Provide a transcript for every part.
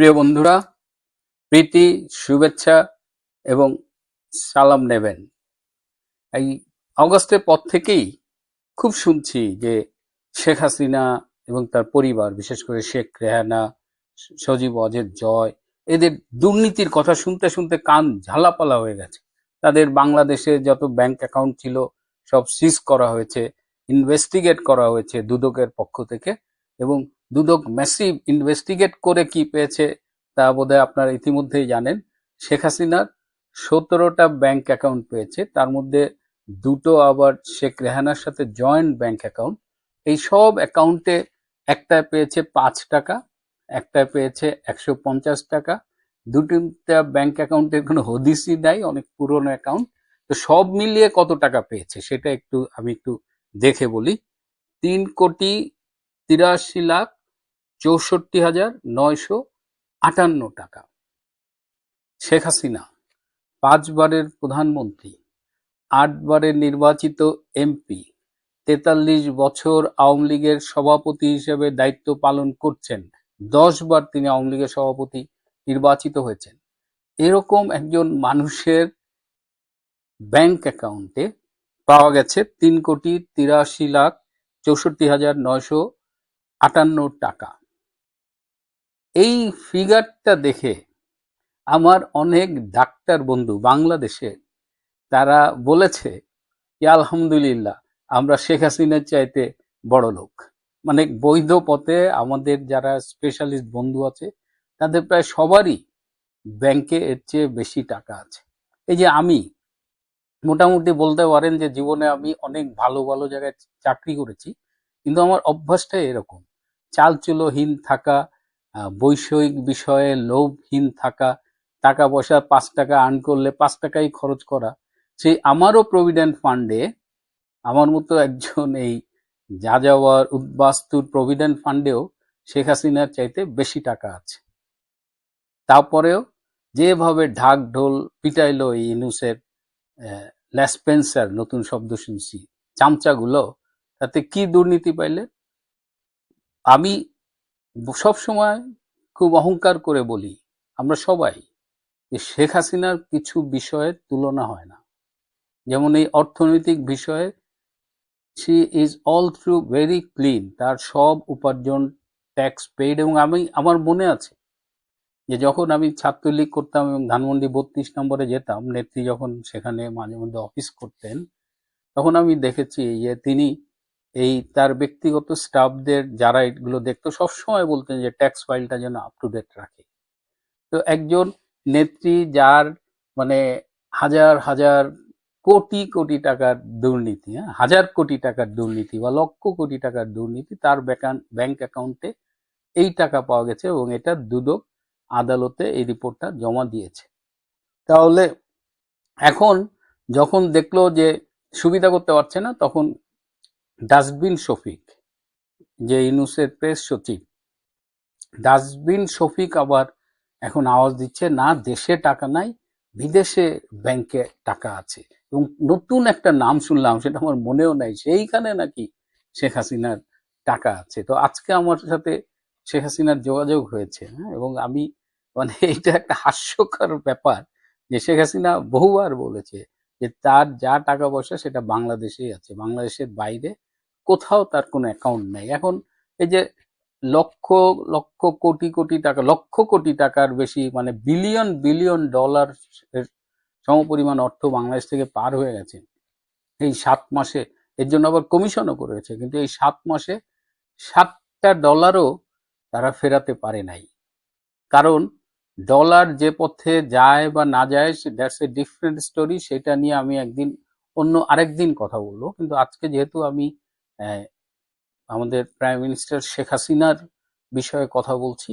প্রিয় বন্ধুরা, প্রীতি, শুভেচ্ছা এবং সালাম নেবেন। এই অগস্টের পর থেকেই খুব শুনছি যে শেখ হাসিনা এবং তার পরিবার, বিশেষ করে শেখ রেহানা, সজীব অজের জয়, এদের দুর্নীতির কথা শুনতে শুনতে কান ঝালাপালা হয়ে গেছে। তাদের বাংলাদেশে যত ব্যাংক অ্যাকাউন্ট ছিল সব সিজ করা হয়েছে, ইনভেস্টিগেট করা হয়েছে দুদকের পক্ষ থেকে। এবং দুদক ম্যাসিভ ইনভেস্টিগেট করে কি পেয়েছে তা বোধহয় আপনারা ইতিমধ্যেই জানেন। শেখ হাসিনার সতেরোটা ব্যাংক অ্যাকাউন্ট পেয়েছে, তার মধ্যে দুটো আবার শেখ রেহানার সাথে জয়েন্ট ব্যাংক অ্যাকাউন্ট এই সব অ্যাকাউন্টে একটায় পেয়েছে পাঁচ টাকা, একটায় পেয়েছে একশো পঞ্চাশ টাকা। দুটিটা ব্যাংক অ্যাকাউন্টের কোনো হদিসই নাই, অনেক পুরনো অ্যাকাউন্ট তো সব মিলিয়ে কত টাকা পেয়েছে সেটা একটু আমি একটু দেখে বলি। তিন কোটি তিরাশি লাখ চৌষট্টি হাজার নয়শো আটান্ন টাকা। শেখ হাসিনা পাঁচবারের প্রধানমন্ত্রী আটবারের নির্বাচিত এমপি, তেতাল্লিশ বছর আওয়ামী লীগের সভাপতি হিসেবে দায়িত্ব পালন করছেন। দশ বার তিনি আওয়ামী লীগের সভাপতি নির্বাচিত হয়েছেন। এরকম একজন মানুষের ব্যাংক অ্যাকাউন্টে পাওয়া গেছে তিন কোটি তিরাশি লাখ চৌষট্টি হাজার নয়শো আটান্ন টাকা। এই ফিগারটা দেখে আমার অনেক ডাক্তার বন্ধু বাংলাদেশে তারা বলেছে আলহামদুলিল্লাহ, আমরা শেখ হাসিনার চাইতে বড় লোক। মানে বৈধ পথে আমাদের যারা স্পেশালিস্ট বন্ধু আছে, তাদের প্রায় সবারই ব্যাংকে এর চেয়ে বেশি টাকা আছে। এই যে আমি, মোটামুটি বলতে পারেন যে, জীবনে আমি অনেক ভালো ভালো জায়গায় চাকরি করেছি, কিন্তু আমার অভ্যাসটাই এরকম। চালচুলোহীন থাকা বৈষয়িক বিষয়ে লোভহীন থাকা টাকা পয়সা পাঁচ টাকা আর্ন করলে পাঁচ টাকাই খরচ করা, সেই আমারও প্রভিডেন্ট ফান্ডে আমার মতো একজন এই যাযাবর, উদ্বাস্তুর প্রভিডেন্ট ফান্ডেও শেখ হাসিনার চাইতে বেশি টাকা আছে। তারপরেও যেভাবে ঢাক ঢোল পিটাইলো এই ইনুসের ল্যাসপেন্সার নতুন শব্দ শুনছি, চামচাগুলো, তাতে কি দুর্নীতি পাইলে আমি সব সময় খুব অহংকার করে বলি, আমরা সবাই, যে শেখ হাসিনার কিছু বিষয়ের তুলনা হয় না। যেমন এই অর্থনৈতিক বিষয়ে she is all through very clean তার সব উপার্জন ট্যাক্স পেইড এবং আমি, আমার মনে আছে যে যখন আমি ছাত্রলীগ করতাম এবং ধানমন্ডি বত্রিশ নম্বরে যেতাম, নেত্রী যখন সেখানে মাঝে মধ্যে অফিস করতেন, তখন আমি দেখেছি যে তিনি এই তার ব্যক্তিগত স্টাফদের যারা এগুলো দেখতো, সবসময় বলতেন যে ট্যাক্স ফাইলটা যেন আপ টু ডেট রাখে। তো একজন নেত্রী যার মানে হাজার হাজার কোটি কোটি টাকার দুর্নীতি হ্যাঁ হাজার কোটি টাকার দুর্নীতি বা লক্ষ কোটি টাকার দুর্নীতি, তার ব্যাংক অ্যাকাউন্টে এই টাকা পাওয়া গেছে এবং এটা দুদক আদালতে এই রিপোর্টটা জমা দিয়েছে। তাহলে এখন যখন দেখল যে সুবিধা করতে পারছে না, তখন ডাস্টবিন শফিক, যে ইউনুসের প্রেস সচিব। ডাস্টবিন শফিক আবার এখন আওয়াজ দিচ্ছে, না, দেশে টাকা নাই, বিদেশে ব্যাংকে টাকা আছে। এবং নতুন একটা নাম শুনলাম, সেটা আমার মনেও নাই, সেইখানে নাকি শেখ হাসিনার টাকা আছে। তো আজকে আমার সাথে শেখ হাসিনার যোগাযোগ হয়েছে হ্যাঁ এবং আমি মানে এইটা একটা হাস্যকর ব্যাপার যে শেখ হাসিনা বহুবার বলেছে যে তার যা টাকা পয়সা সেটা বাংলাদেশেই আছে, বাংলাদেশের বাইরে কোথাও তার কোনো অ্যাকাউন্ট নেই। এখন এই যে লক্ষ লক্ষ কোটি কোটি টাকা, লক্ষ কোটি টাকার বেশি মানে বিলিয়ন বিলিয়ন ডলার সমপরিমাণ অর্থ বাংলাদেশ থেকে পার হয়ে গেছে। এই সাত মাসে, এর জন্য আবার কমিশনও করেছে, কিন্তু এই সাত মাসে সাতটা ডলারও তারা ফেরাতে পারে নাই। কারণ ডলার যে পথে যায় বা না যায় দ্যাটস এ ডিফারেন্ট স্টোরি সেটা নিয়ে আমি একদিন অন্য আরেকদিন কথা বলব। কিন্তু আজকে যেহেতু আমি আমাদের প্রাইম মিনিস্টার শেখ হাসিনার বিষয়ে কথা বলছি।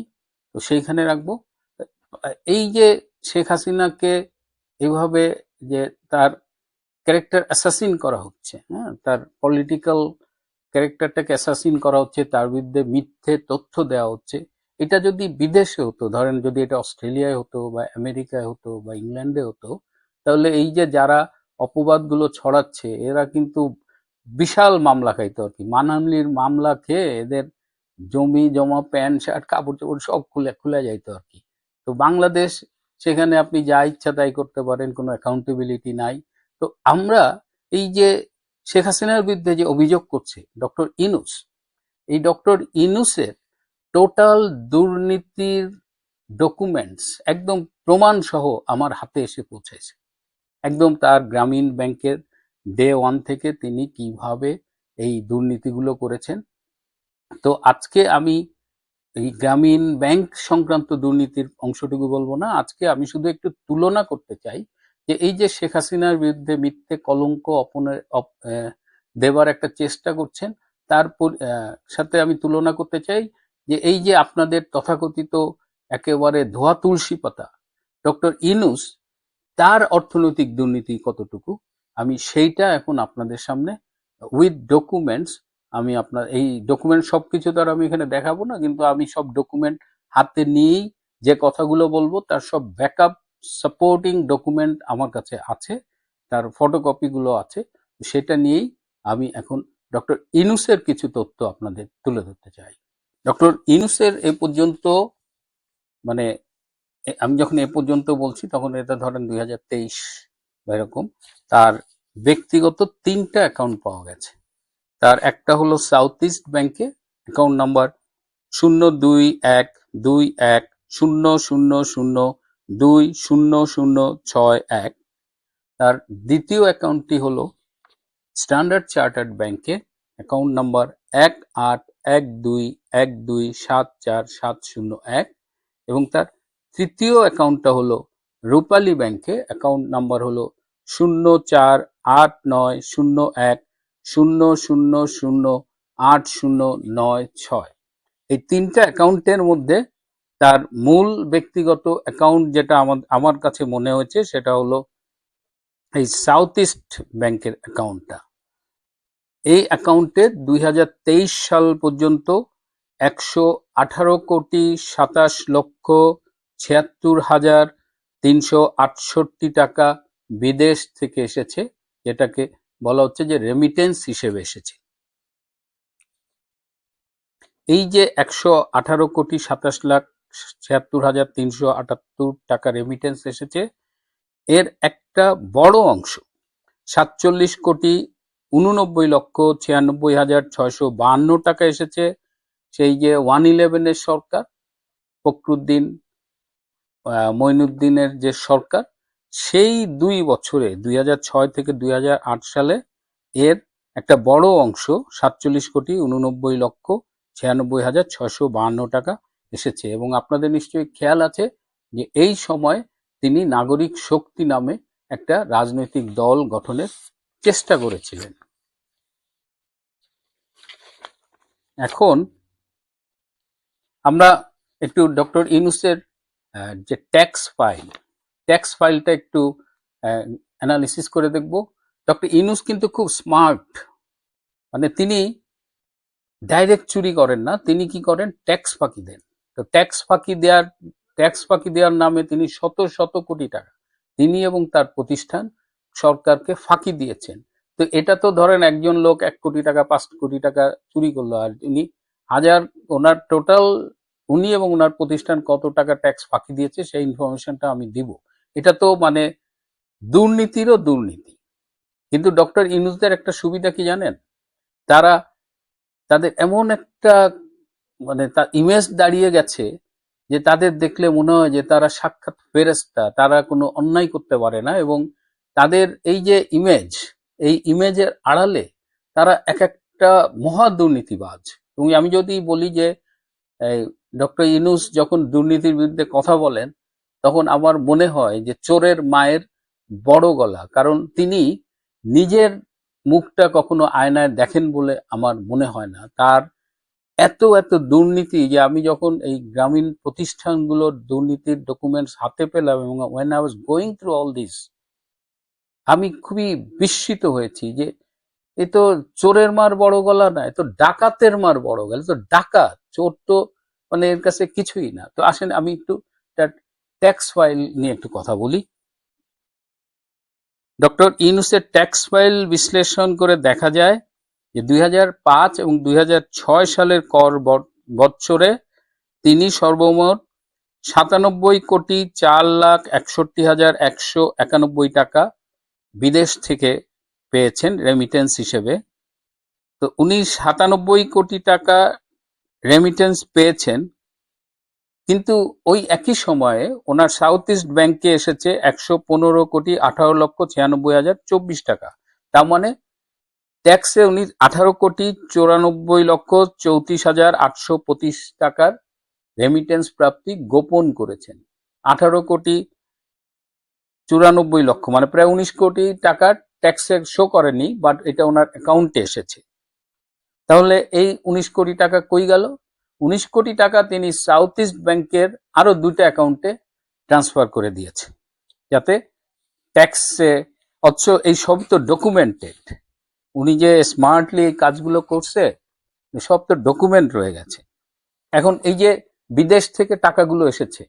তো সেইখানে রাখব। এই যে শেখ হাসিনাকে এইভাবে যে তার ক্যারেক্টার অ্যাসাসিন করা হচ্ছে হ্যাঁ তার পলিটিক্যাল ক্যারেক্টারটাকে অ্যাসাসিন করা হচ্ছে, তার বিরুদ্ধে মিথ্যে তথ্য দেওয়া হচ্ছে, এটা যদি বিদেশে হতো, ধরেন যদি এটা অস্ট্রেলিয়ায় হতো বা আমেরিকায় হতো বা ইংল্যান্ডে হতো, তাহলে এই যে যারা অপবাদগুলো ছড়াচ্ছে, এরা কিন্তু বিশাল মামলা খাইতো আর কি। মানহামলির মামলা খেয়ে এদের জমি, জমা, প্যান্ট, শার্ট কাপড় চোপড় সব খুলে খুলে যাইতো আর কি। তো বাংলাদেশ, সেখানে আপনি যা ইচ্ছা তাই করতে পারেন, কোনো অ্যাকাউন্টেবিলিটি নাই। তো আমরা এই যে শেখ হাসিনার বিরুদ্ধে যে অভিযোগ করছে, ডক্টর ইনুস, এই ডক্টর ইনুসের টোটাল দুর্নীতির ডকুমেন্টস একদম প্রমাণ সহ আমার হাতে এসে পৌঁছেছে একদম তার গ্রামীণ ব্যাংকের ডে ওয়ান থেকে তিনি কীভাবে এই দুর্নীতিগুলো করেছেন। তো আজকে আমি এই গ্রামীণ ব্যাংক সংক্রান্ত দুর্নীতির অংশটুকু বলব না। আজকে আমি শুধু একটু তুলনা করতে চাই যে এই যে শেখ হাসিনার বিরুদ্ধে মিথ্যে কলঙ্ক অপনের দেবার একটা চেষ্টা করছেন তার পর- আহ, সাথে আমি তুলনা করতে চাই যে এই যে আপনাদের তথাকথিত একেবারে ধোয়া তুলসী পাতা ডক্টর ইনুস তার অর্থনৈতিক দুর্নীতি কতটুকু? আমি সেইটা এখন আপনাদের সামনে উইথ ডকুমেন্টস আমি আপনার এই ডকুমেন্ট সবকিছু তো আর আমি এখানে দেখাবো না, কিন্তু আমি সব ডকুমেন্ট হাতে নিয়েই যে কথাগুলো বলব, তার সব ব্যাকআপ সাপোর্টিং ডকুমেন্ট আমার কাছে আছে, তার ফটোকপিগুলো আছে, সেটা নিয়েই আমি এখন ডক্টর ইনুসের কিছু তথ্য আপনাদের তুলে ধরতে চাই। ডক্টর ইনুসের এ পর্যন্ত মানে আমি যখন এ পর্যন্ত বলছি, তখন এটা ধরেন দুই হাজার তেইশ এরকম, তার ব্যক্তিগত তিনটা অ্যাকাউন্ট পাওয়া গেছে। তার একটা হলো সাউথ ইস্ট ব্যাংকে অ্যাকাউন্ট নাম্বার শূন্য দুই এক দুই এক শূন্য শূন্য শূন্য দুই শূন্য শূন্য ছয় এক তার দ্বিতীয় অ্যাকাউন্টটি হলো স্ট্যান্ডার্ড চার্টার্ড ব্যাংকে অ্যাকাউন্ট নাম্বার এক আট এক দুই এক দুই সাত চার সাত শূন্য এক এবং তার তৃতীয় অ্যাকাউন্টটা হলো রূপালী ব্যাংকে অ্যাকাউন্ট নাম্বার হলো শূন্য চার আট নয় শূন্য এক শূন্য শূন্য শূন্য আট শূন্য নয় ছয়। এই তিনটা অ্যাকাউন্টের মধ্যে তার মূল ব্যক্তিগত অ্যাকাউন্ট যেটা আমার আমার কাছে মনে হয়েছে সেটা হলো এই সাউথ ইস্ট ব্যাংকের অ্যাকাউন্টটা। এই অ্যাকাউন্টে দুই হাজার তেইশ সাল পর্যন্ত একশো আঠারো কোটি সাতাশ লক্ষ ছিয়াত্তর হাজার তিনশো আটষট্টি টাকা বিদেশ থেকে এসেছে যেটাকে বলা হচ্ছে যে রেমিটেন্স হিসেবে এসেছে। এই যে একশো আঠারো কোটি সাতাশ লাখ ছিয়াত্তর হাজার তিনশো আটাত্তর টাকা রেমিটেন্স এসেছে এর একটা বড় অংশ সাতচল্লিশ কোটি উননব্বই লক্ষ ছিয়ানব্বই হাজার ছয়শো বাহান্ন টাকা এসেছে সেই যে ওয়ান ইলেভেনের সরকার ফখরুদ্দিন আহ, মঈনুদ্দিনের যে সরকার সেই দুই বছরে, দুই থেকে দুই হাজার আট সালে এর একটা বড় অংশ, সাতচল্লিশ কোটি উননব্বই লক্ষ ছিয়ানব্বই হাজার ছয়শো বাহান্ন টাকা এসেছে। এবং আপনাদের নিশ্চয়ই খেয়াল আছে যে এই সময় তিনি নাগরিক শক্তি নামে একটা রাজনৈতিক দল গঠনের চেষ্টা করেছিলেন। এখন আমরা একটু ডক্টর ইনুসের যে ট্যাক্স ফাইল ট্যাক্স ফাইলটা একটু অ্যানালিসিস করে দেখব। ডক্টর ইনুস কিন্তু খুব স্মার্ট মানে তিনি ডাইরেক্ট চুরি করেন না, তিনি কি করেন? ট্যাক্স ফাঁকি দেন। তো ট্যাক্স ফাঁকি দেওয়ার ট্যাক্স ফাঁকি দেওয়ার নামে তিনি শত শত কোটি টাকা তিনি এবং তার প্রতিষ্ঠান সরকারকে ফাঁকি দিয়েছেন। তো এটা তো ধরেন একজন লোক এক কোটি টাকা, পাঁচ কোটি টাকা চুরি করল, আর তিনি হাজার, ওনার টোটাল উনি এবং ওনার প্রতিষ্ঠান কত টাকা ট্যাক্স ফাঁকি দিয়েছে, সেই ইনফরমেশনটা আমি দিব। এটা তো মানে দুর্নীতিরও দুর্নীতি। কিন্তু ডক্টর ইনুসদের একটা সুবিধা কি জানেন? তারা তাদের এমন একটা মানে তার ইমেজ দাঁড়িয়ে গেছে যে তাদের দেখলে মনে হয় যে তারা সাক্ষাৎ ফেরেস্তা তারা কোনো অন্যায় করতে পারে না এবং তাদের এই যে ইমেজ এই ইমেজের আড়ালে তারা এক একটা মহা দুর্নীতিবাজ। এবং আমি যদি বলি যে ডক্টর ইনুস যখন দুর্নীতির বিরুদ্ধে কথা বলেন তখন আমার মনে হয় যে চোরের মায়ের বড় গলা। কারণ তিনি নিজের মুখটা কখনো আয়নায় দেখেন বলে আমার মনে হয় না। তার এত এত দুর্নীতি যে আমি যখন এই গ্রামীণ প্রতিষ্ঠানগুলোর দুর্নীতির ডকুমেন্টস হাতে পেলাম এবং when I was going through all this আমি খুবই বিস্মিত হয়েছি যে এ তো চোরের মার বড় গলা না তো ডাকাতের মার বড় গলা তো ডাকাত, চোর তো মানে এর কাছে কিছুই না। তো আসেন আমি একটু ট্যাক্স ফাইল নিয়ে একটু কথা বলি। ডক্টর ইউনুসের ট্যাক্স ফাইল বিশ্লেষণ করে দেখা যায় যে দুই হাজার পাঁচ এবং দুই হাজার ছয় সালের কর বছরে তিনি সর্বমোট সাতানব্বই কোটি চার লাখ একষট্টি হাজার একশো একানব্বই টাকা বিদেশ থেকে পেয়েছেন রেমিটেন্স হিসেবে। তো উনি সাতানব্বই কোটি টাকা রেমিটেন্স পেয়েছেন। কিন্তু ওই একই সময়ে ওনার সাউথ ইস্ট ব্যাংকে এসেছে একশো পনেরো কোটি আঠারো লক্ষ ছিয়ানব্বই হাজার চব্বিশ টাকা। তার মানে ট্যাক্সে উনি আঠারো কোটি চৌরানব্বই লক্ষ চৌত্রিশ হাজার আটশো পঁচিশ টাকার রেমিটেন্স প্রাপ্তি গোপন করেছেন। আঠারো কোটি চুরানব্বই লক্ষ মানে প্রায় উনিশ কোটি টাকা ট্যাক্সে শো করেনি বাট এটা ওনার অ্যাকাউন্টে এসেছে। তাহলে এই উনিশ কোটি টাকা কই গেল? উনিশ কোটি টাকা তিনি সাউথ ইস্ট ব্যাংকের আরও দুটো অ্যাকাউন্টে ট্রান্সফার করে দিয়েছে। যাতে ট্যাক্সে অথচ এই সব তো ডকুমেন্টেড উনি যে স্মার্টলি এই কাজগুলো করছে, সব তো ডকুমেন্ট রয়ে গেছে। এখন এই যে বিদেশ থেকে টাকাগুলো এসেছে,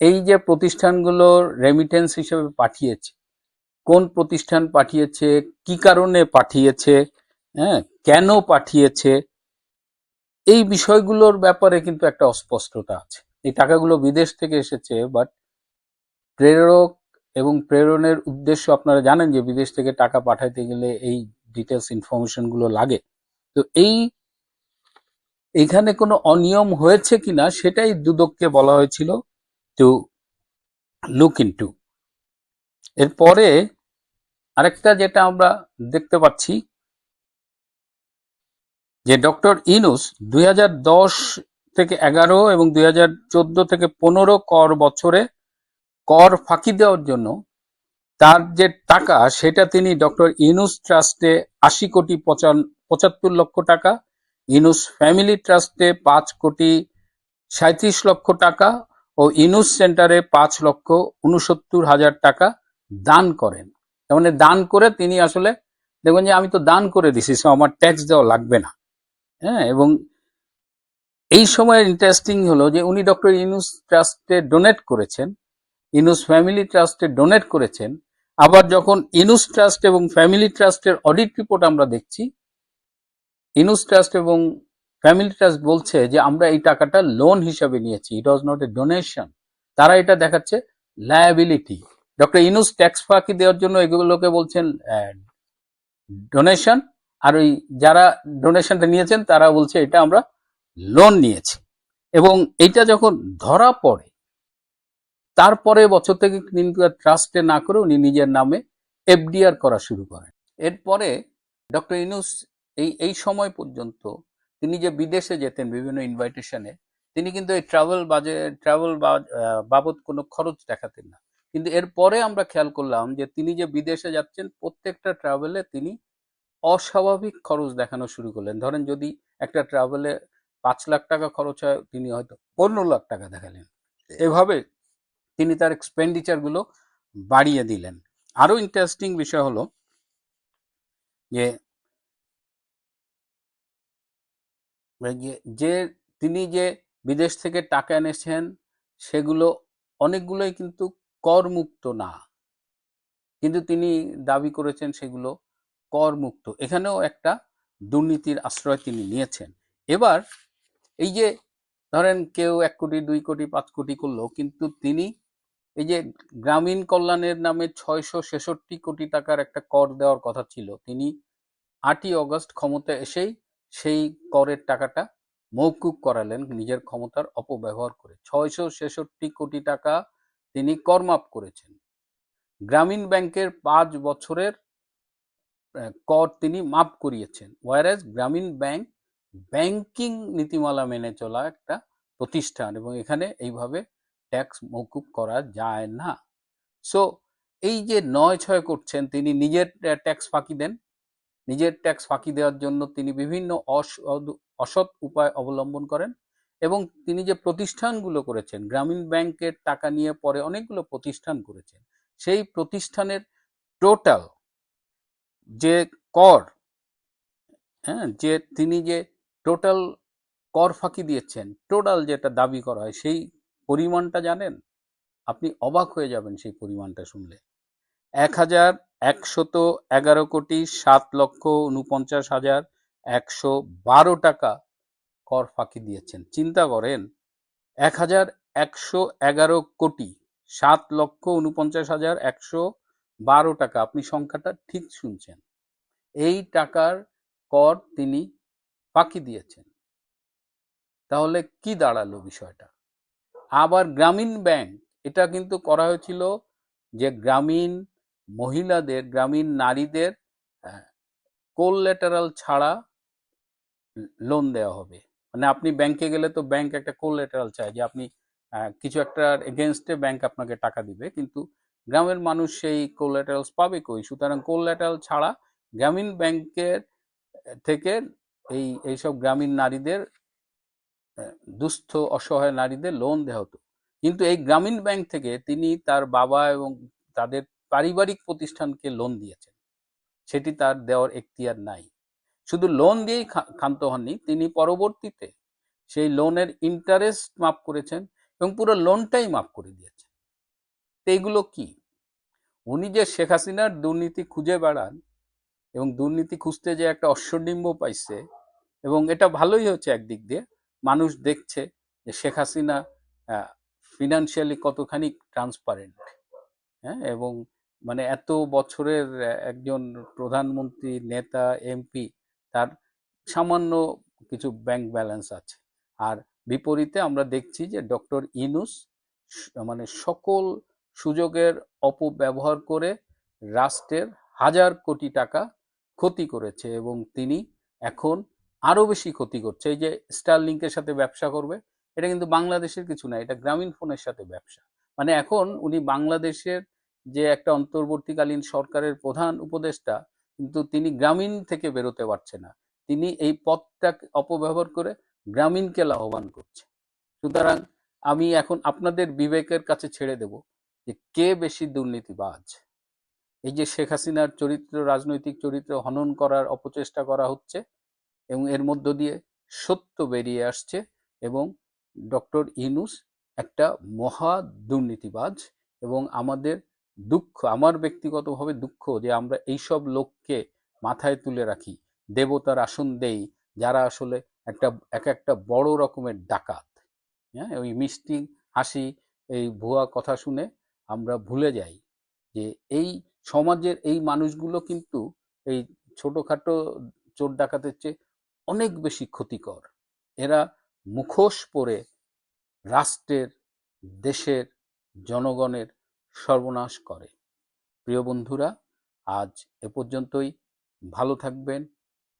এই যে প্রতিষ্ঠানগুলোর রেমিটেন্স হিসেবে পাঠিয়েছে, কোন প্রতিষ্ঠান পাঠিয়েছে, কি কারণে পাঠিয়েছে হ্যাঁ কেন পাঠিয়েছে এই বিষয়গুলোর ব্যাপারে কিন্তু একটা অস্পষ্টতা আছে। এই টাকাগুলো বিদেশ থেকে এসেছে বাট প্রেরক এবং প্রেরণের উদ্দেশ্য আপনারা জানেন যে বিদেশ থেকে টাকা পাঠাইতে গেলে এই ডিটেলস ইনফরমেশনগুলো লাগে। তো এই, এখানে কোনো অনিয়ম হয়েছে কিনা সেটাই দুদককে বলা হয়েছিল টু লুক ইনটু এরপরে আরেকটা যেটা আমরা দেখতে পাচ্ছি যে ডক্টর ইনুস দুই হাজার দশ থেকে এগারো এবং দুই হাজার চোদ্দ থেকে পনেরো কর বছরে কর ফাঁকি দেওয়ার জন্য তার যে টাকা, সেটা তিনি ডক্টর ইনুস ট্রাস্টে আশি কোটি পঁচাত্তর লক্ষ টাকা, ইনুস ফ্যামিলি ট্রাস্টে পাঁচ কোটি সাঁত্রিশ লক্ষ টাকা ও ইনুস সেন্টারে পাঁচ লক্ষ উনসত্তর হাজার টাকা দান করেন। মানে দান করে তিনি আসলে দেখবেন যে আমি তো দান করে দিছি আমার ট্যাক্স দেওয়া লাগবে না। হ্যাঁ এবং এই সময়ের ইন্টারেস্টিং হলো যে উনি ডক্টর ইনুস ট্রাস্টে ডোনেট করেছেন, ইনুস ফ্যামিলি ট্রাস্টে ডোনেট করেছেন। আবার যখন ইনুস ট্রাস্ট এবং ফ্যামিলি ট্রাস্টের অডিট রিপোর্ট আমরা দেখছি, ইনুস ট্রাস্ট এবং ফ্যামিলি ট্রাস্ট বলছে যে আমরা এই টাকাটা লোন হিসাবে নিয়েছি ইট ওয়াজ নট এ ডোনেশন তারা এটা দেখাচ্ছে লায়াবিলিটি ডক্টর ইনুস ট্যাক্স ফাঁকি দেওয়ার জন্য এগুলোকে বলছেন ডোনেশন আর ওই যারা ডোনেশনটা নিয়েছেন, তারা বলছে এটা আমরা লোন নিয়েছি। এবং এইটা যখন ধরা পড়ে তারপরে বছর থেকে কিন্তু ট্রাস্টে না করে উনি নিজের নামে এফডিআর করা শুরু করেন। এরপরে ডক্টর ইনুস এই এই সময় পর্যন্ত তিনি যে বিদেশে যেতেন বিভিন্ন ইনভাইটেশনে তিনি কিন্তু এই ট্রাভেল বাজে ট্রাভেল বাবদ কোনো খরচ দেখাতেন না। কিন্তু এরপরে আমরা খেয়াল করলাম যে তিনি যে বিদেশে যাচ্ছেন, প্রত্যেকটা ট্রাভেলে তিনি অস্বাভাবিক খরচ দেখানো শুরু করলেন। ধরেন যদি একটা ট্রাভেলে পাঁচ লাখ টাকা খরচ হয়, তিনি হয়তো পনেরো লাখ টাকা দেখালেন। এভাবে তিনি তার এক্সপেন্ডিচারগুলো বাড়িয়ে দিলেন। আরও ইন্টারেস্টিং বিষয় হলো যে- যে তিনি যে বিদেশ থেকে টাকা এনেছেন, সেগুলো অনেকগুলোই কিন্তু করমুক্ত না। কিন্তু তিনি দাবি করেছেন সেগুলো করমুক্ত। এখানেও একটা দুর্নীতির আশ্রয় তিনি নিয়েছেন। এবার এই যে ধরেন কেউ এক কোটি, দুই কোটি, পাঁচ কোটি করল, কিন্তু তিনি এই যে গ্রামীণ কল্যাণের নামে ছয়শো ছেষট্টি কোটি টাকার একটা কর দেওয়ার কথা ছিল, তিনি আটই অগস্ট ক্ষমতা এসেই সেই করের টাকাটা মৌকুব করালেন, নিজের ক্ষমতার অপব্যবহার করে। ছয়শো ছেষট্টি কোটি টাকা তিনি কর মাফ করেছেন। গ্রামীণ ব্যাংকের পাঁচ বছরের কর তিনি মাফ করিয়েছেন। ওয়ারাজ গ্রামীণ ব্যাংক ব্যাংকিং নীতিমালা মেনে চলা একটা প্রতিষ্ঠান এবং এখানে এইভাবে ট্যাক্স মৌকুব করা যায় না। সো এই যে নয় ছয় করছেন, তিনি নিজের ট্যাক্স ফাঁকি দেন। নিজের ট্যাক্স ফাঁকি দেওয়ার জন্য তিনি বিভিন্ন অসৎ উপায় অবলম্বন করেন এবং তিনি যে প্রতিষ্ঠানগুলো করেছেন গ্রামীণ ব্যাংকের টাকা নিয়ে পরে অনেকগুলো প্রতিষ্ঠান করেছেন, সেই প্রতিষ্ঠানের টোটাল যে কর হ্যাঁ যে তিনি যে টোটাল কর ফাঁকি দিয়েছেন, টোটাল যেটা দাবি করা হয়, সেই পরিমাণটা জানেন? আপনি অবাক হয়ে যাবেন সেই পরিমাণটা শুনলে। এক হাজার একশত এগারো কোটি সাত লক্ষ উনপঞ্চাশ হাজার একশো বারো টাকা কর ফাঁকি দিয়েছেন। চিন্তা করেন, এক হাজার একশো এগারো কোটি সাত লক্ষ উনপঞ্চাশ হাজার একশো বারো টাকা। আপনি সংখ্যাটা ঠিক শুনছেন। এই টাকার কর তিনি ফাঁকি দিয়েছেন। তাহলে কি দাঁড়াল বিষয়টা? আবার গ্রামীণ ব্যাংক, এটা কিন্তু করা হয়েছিল যে গ্রামীণ মহিলাদের, গ্রামীণ নারীদের কোললেটারাল ছাড়া লোন দেওয়া হবে। মানে আপনি ব্যাংকে গেলে তো ব্যাংক একটা কোললেটারাল চায় যে আপনি কিছু একটা এগেনস্টে ব্যাংক আপনাকে টাকা দিবে। কিন্তু গ্রামের মানুষ সেই কোললেটারালস পাবে কই? সুতরাং কোললেটারাল ছাড়া গ্রামীণ ব্যাংকের থেকে এই, এইসব গ্রামীণ নারীদের দুস্থ, অসহায় নারীদের লোন দেওয়া হতো। কিন্তু এই গ্রামীণ ব্যাংক থেকে তিনি তার বাবা এবং তাদের পারিবারিক প্রতিষ্ঠানকে লোন দিয়েছেন। সেটি তার দেওয়ার এখতিয়ার নাই। শুধু লোন দিয়েই ক্ষান্ত হননি, তিনি পরবর্তীতে সেই লোনের ইন্টারেস্ট মাফ করেছেন এবং পুরো লোনটাই মাফ করে দিয়েছেন। তো এইগুলো কি? উনি যে শেখ হাসিনার দুর্নীতি খুঁজে বেড়ান এবং দুর্নীতি খুঁজতে যে একটা অশ্বডিম্ব পাইছে এবং এটা ভালোই হচ্ছে একদিক দিয়ে, মানুষ দেখছে যে শেখ হাসিনা ফিনান্সিয়ালি কতখানি ট্রান্সপারেন্ট হ্যাঁ? এবং মানে এত বছরের একজন প্রধানমন্ত্রী, নেতা, এমপি, তার সামান্য কিছু ব্যাংক ব্যালেন্স আছে। আর বিপরীতে আমরা দেখছি যে ডক্টর ইনুস মানে সকল সুযোগের অপব্যবহার করে রাষ্ট্রের হাজার কোটি টাকা ক্ষতি করেছে এবং তিনি এখন আরও বেশি ক্ষতি করছে। এই যে স্টারলিংকের সাথে ব্যবসা করবে, এটা কিন্তু বাংলাদেশের কিছু না, এটা গ্রামীণ ফোনের সাথে ব্যবসা। মানে এখন উনি বাংলাদেশের যে একটা অন্তর্বর্তীকালীন সরকারের প্রধান উপদেষ্টা, কিন্তু তিনি গ্রামীণ থেকে বেরোতে পারছে না। তিনি এই পথটা অপব্যবহার করে গ্রামীণকে লাভবান করছে। সুতরাং আমি এখন আপনাদের বিবেকের কাছে ছেড়ে দেব। যে কে বেশি দুর্নীতিবাজ? এই যে শেখ হাসিনার চরিত্র, রাজনৈতিক চরিত্র হনন করার অপচেষ্টা করা হচ্ছে এবং এর মধ্য দিয়ে সত্য বেরিয়ে আসছে এবং ডক্টর ইনুস একটা মহা দুর্নীতিবাজ এবং আমাদের দুঃখ, আমার ব্যক্তিগতভাবে দুঃখ যে আমরা এইসব লোককে মাথায় তুলে রাখি, দেবতার আসন দেই, যারা আসলে একটা, এক একটা বড় রকমের ডাকাত। হ্যাঁ ওই মিষ্টি হাসি, এই ভুয়া কথা শুনে আমরা ভুলে যাই যে এই সমাজের এই মানুষগুলো কিন্তু এই ছোটোখাটো চোর ডাকাতের চেয়ে অনেক বেশি ক্ষতিকর। এরা মুখোশ পরে রাষ্ট্রের, দেশের, জনগণের সর্বনাশ করে। প্রিয় বন্ধুরা, আজ এ পর্যন্তই। ভালো থাকবেন,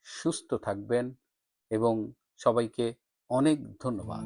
সুস্থ থাকবেন এবং সবাইকে অনেক ধন্যবাদ।